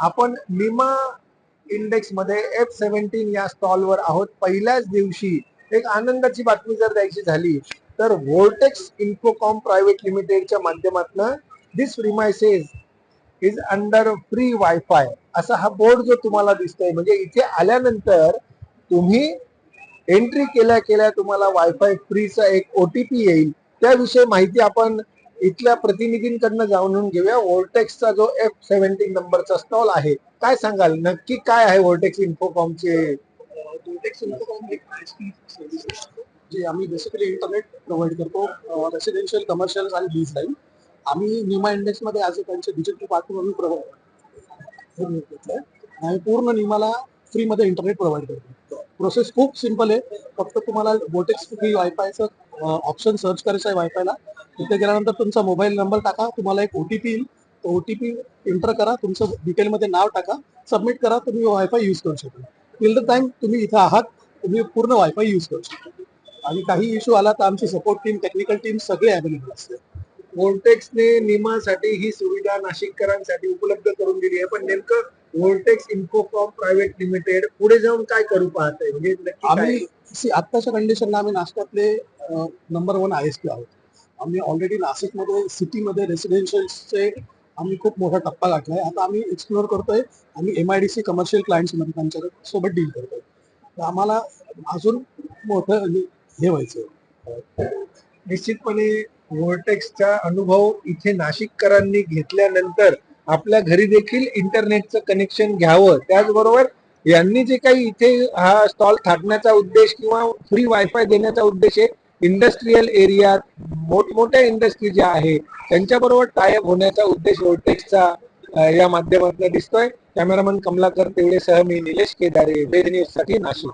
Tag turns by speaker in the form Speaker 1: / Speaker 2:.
Speaker 1: आपण Nima इंडेक्समध्ये F seventeen या स्टॉलवर आहोत. पहिल्याच दिवशी एक आनंदाची बातमी जर द्यायची झाली तर व्होल्टेक्स इन्फोकॉम प्रायव्हेट लिमिटेडच्या माध्यमातून this premises is under free wifi असा हा बोर्ड जो तुम्हाला दिसतोय म्हणजे इथे आल्यानंतर तुम्ही एंट्री केल्या केल्या तुम्हाला वायफाय फ्रीचा एक ओटीपी येईल. त्याविषयी माहिती आपण इथल्या प्रतिनिधींकडनं जाणून घेऊया. व्होल्टेक्सचा जो एफ सेव्हन्टीन नंबरचा स्टॉल आहे काय सांगाल? नक्की काय आहे व्होल्टेक्स इन्फोकॉमचे
Speaker 2: जे आम्ही बेसिकली इंटरनेट प्रोव्हाइड करतो रेसिडेन्शियल कमर्शियल आणि लीज लाईन आम्ही निमा इंडेक्समध्ये ॲज अ त्यांचे डिजिटल पार्टनर म्हणून प्रोव्हाइड घेतलंय. आणि पूर्ण निमाला फ्री मध्ये इंटरनेट प्रोव्हाइड करतो. प्रोसेस खूप सिंपल आहे. फक्त तुम्हाला वोटेक्स फ्री वायफायचं ऑप्शन सर्च करायचं आहे वायफायला तिथे गेल्यानंतर तुमचा मोबाईल नंबर टाका. तुम्हाला एक ओटीपी येईल. तो ओटीपी एंटर करा. तुमचं डिटेलमध्ये नाव टाका. सबमिट करा. तुम्ही वायफाय यूज करू शकता. टिल द टाइम तुम्ही इथं आहात तुम्ही पूर्ण वायफाय यूज करू शकता. आणि काही इश्यू आला तर आमची सपोर्ट टीम टेक्निकल टीम सगळे अवेलेबल असते.
Speaker 1: वोल्टेक्सने निमासाठी ही सुविधा नाशिककरांसाठी उपलब्ध करून दिली आहे. पण नेमकं व्होल्टेक्स इन्फोकॉम प्रायव्हेट लिमिटेड पुढे जाऊन काय करू पाहत आहे म्हणजे नक्की काय?
Speaker 2: आम्ही see, आत्ताच्या कंडिशनला आम्ही नाशकातले number one I S P आहोत. आम्ही ऑलरेडी नाशिकमध्ये सिटीमध्ये रेसिडेन्शियलचे आम्ही खूप मोठा टप्पा गाठलाय. आता आम्ही एक्सप्लोअर करतोय आम्ही M I D C commercial क्लायंट्समध्ये त्यांच्यासोबत डील करतोय. तर आम्हाला अजून मोठं हे व्हायचं
Speaker 1: निश्चितपणे व्होल्टेक्सचा अनुभव इथे नाशिककरांनी घेतल्यानंतर आपल्या घरी देखील इंटरनेटचं कनेक्शन घ्यावं. त्याचबरोबर यांनी जे काही इथे हा स्टॉल थाटण्याचा उद्देश किंवा फ्री वायफाय देण्याचा उद्देश आहे इंडस्ट्रीयल एरियात मोठमोठ्या इंडस्ट्री ज्या आहे त्यांच्याबरोबर टायअप होण्याचा उद्देश रोटेक्सचा या माध्यमातून दिसतोय. कॅमेरामन कमलाकर तेवढे सह मी निलेश केदारे वेद न्यूजसाठी नाशिक.